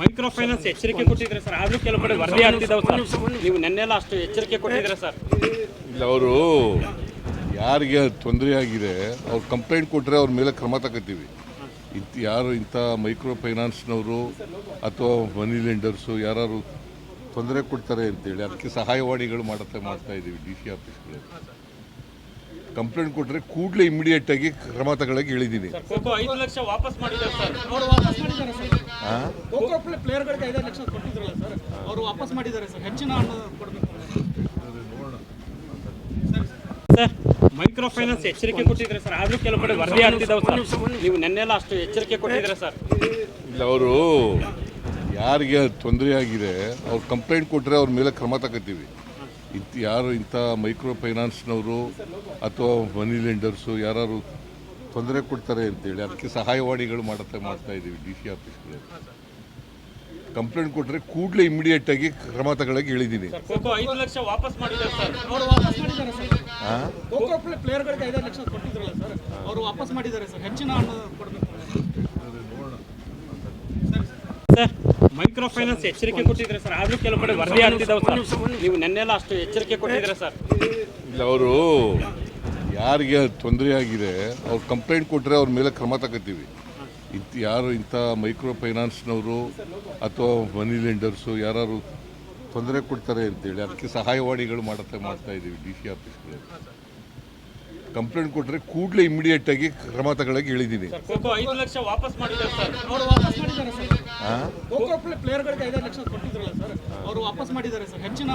Micro finance ಎಚ್ಚರಿಕೆ ಕೊಟ್ಟಿದ್ರೆ sir, ಆದ್ರೂ ಕೆಲವು ಕಡೆ ವರದಿ ಆಗ್ತಿದ್ದಾವೆ ಸರ್. ನೀವು ನೆನ್ನೆಲ್ಲ ಅಷ್ಟು ಎಚ್ಚರಿಕೆ ಕೊಟ್ಟಿದ್ರೆ ಸರ್? ಇಲ್ಲ, ಅವರು ಯಾರಿಗೆ ತೊಂದರೆ ಆಗಿದೆ, ಅವ್ರು ಕಂಪ್ಲೇಂಟ್ ಕೊಟ್ಟರೆ ಅವ್ರ ಮೇಲೆ ಕ್ರಮ ತಗೋತೀವಿ ಇಂಥ ಯಾರು ಇಂಥ ಮೈಕ್ರೋ ಫೈನಾನ್ಸ್ನವರು ಅಥವಾ ಮನಿ ಲೆಂಡರ್ಸು ಯಾರು ತೊಂದರೆ ಕೊಡ್ತಾರೆ ಅಂತೇಳಿ, ಅದಕ್ಕೆ ಸಹಾಯವಾಣಿಗಳು ಮಾಡುತ್ತೆ, ಮಾಡ್ತಾ ಇದ್ದೀವಿ ಡಿ ಸಿ ಆಫೀಸ್ಗಳು ಕಂಪ್ಲೇಂಟ್ ಕೊಟ್ಟರೆ ಕೂಡಲೇ ಇಮಿಡಿಯೇಟಾಗಿ ಕ್ರಮ ತಗೊಳಕ್ಕೆ ಹೇಳಿದ್ದೀನಿ. ಸರ್ ಖೋಖೋ ಐದು ಲಕ್ಷ ವಾಪಸ್ ಮಾಡಿದ್ದಾರೆ ಸರ್. ಅವರು ವಾಪಸ್ ಮಾಡಿದ್ದಾರೆ ಸರ್. ಹಾಂ ಖೋಖೋ ಪ್ಲೇಯರ್ಗಳಿಗೆ ಐದೈದು ಲಕ್ಷ ಕೊಟ್ಟಿದ್ರಲ್ಲ ಸರ್. ಅವರು ವಾಪಸ್ ಮಾಡಿದ್ದಾರೆ ಸರ್. ಹೆಚ್ಚಿನ ಹಣ ಕೊಡಬೇಕು. ಸರ್ ಮೈಕ್ರೋ ಫೈನಾನ್ಸ್ ಎಚ್ಚರಿಕೆ ಕೊಟ್ಟಿದ್ರೆ ಸರ್. ಆದ್ರೂ ಕೆಲವು ಕಡೆ ವರದಿ ಆಗ್ತಿದ್ದಾವೆ ಸರ್. ನೀವು ನೆನ್ನೆಲ್ಲ ಅಷ್ಟು ಎಚ್ಚರಿಕೆ ಕೊಟ್ಟಿದ್ರೆ ಸರ್. ಇಲ್ಲ ಅವರು ಯಾರಿಗೆ ತೊಂದರೆ ಆಗಿದೆ ಅವ್ರು ಕಂಪ್ಲೇಂಟ್ ಕೊಟ್ಟರೆ ಅವ್ರ ಮೇಲೆ ಕ್ರಮ ತಗೋತೀವಿ. ಇಂಥ ಯಾರು ಇಂಥ ಮೈಕ್ರೋ ಫೈನಾನ್ಸ್ನವರು ಅಥವಾ ಮನಿ ಲೆಂಡರ್ಸು ಯಾರು ತೊಂದರೆ ಕೊಡ್ತಾರೆ ಅಂತೇಳಿ ಅದಕ್ಕೆ ಸಹಾಯವಾಣಿಗಳು ಮಾಡುತ್ತೆ ಮಾಡ್ತಾ ಇದ್ದೀವಿ ಡಿ ಸಿ ಆಫೀಸ್ಗಳು. ಕಂಪ್ಲೇಂಟ್ ಕೊಟ್ಟರೆ ಕೂಡಲೇ ಇಮಿಡಿಯೇಟಾಗಿ ಕ್ರಮ ತಗೊಳಕ್ಕೆ ಹೇಳಿದ್ದೀನಿ. ವಾಪಸ್ ಮಾಡಿದ್ದಾರೆ ಸರ್. ಅವರು ವಾಪಸ್ ಮಾಡಿದ್ದಾರೆ ಸರ್. ಹಾಂ ಖೋಖೋ ಪ್ಲೇಯರ್ಗಳಿಗೆ ಐದೈದು ಲಕ್ಷ ಕೊಟ್ಟಿದ್ರಲ್ಲ ಸರ್. ಅವರು ವಾಪಸ್ ಮಾಡಿದ್ದಾರೆ ಸರ್. ಹೆಚ್ಚಿನ ಹಣ ಕೊಡಬೇಕು. ಸರ್ ಮೈಕ್ರೋ ಫೈನಾನ್ಸ್ ಎಚ್ಚರಿಕೆ ಕೊಟ್ಟಿದ್ರೆ ಸರ್? ಆದರೂ ಕೆಲವು ಕಡೆ ವರದಿ ಆಗ್ತಿದ್ದಾವೆ ಸರ್. ನೀವು ನೆನ್ನೆಲ್ಲ ಅಷ್ಟು ಎಚ್ಚರಿಕೆ ಕೊಟ್ಟಿದ್ರೆ ಸರ್? ಇಲ್ಲ, ಅವರು ಯಾರಿಗೆ ತೊಂದರೆ ಆಗಿದೆ, ಅವ್ರು ಕಂಪ್ಲೇಂಟ್ ಕೊಟ್ಟರೆ ಅವ್ರ ಮೇಲೆ ಕ್ರಮ ತಗೋತೀವಿ. ಇಂಥ ಯಾರು ಇಂಥ ಮೈಕ್ರೋ ಫೈನಾನ್ಸ್ನವರು ಅಥವಾ ಮನಿ ಲೆಂಡರ್ಸು ಯಾರು ತೊಂದರೆ ಕೊಡ್ತಾರೆ ಅಂತೇಳಿ, ಅದಕ್ಕೆ ಸಹಾಯವಾಣಿಗಳು ಮಾಡುತ್ತೆ, ಮಾಡ್ತಾ ಇದ್ದೀವಿ ಡಿ ಸಿ ಆಫೀಸ್ಗಳು ಕಂಪ್ಲೇಂಟ್ ಕೊಟ್ಟರೆ ಕೂಡಲೇ ಇಮಿಡಿಯೇಟಾಗಿ ಕ್ರಮ ತಗೊಳ್ಳೋಕೆ ಹೇಳಿದ್ದೀನಿ ಐದು ಲಕ್ಷ ಕೊಟ್ಟಿದ್ರಲ್ಲ ಸರ್. ಅವರು ವಾಪಸ್ ಮಾಡಿದ್ದಾರೆ ಸರ್. ಹೆಚ್ಚಿನ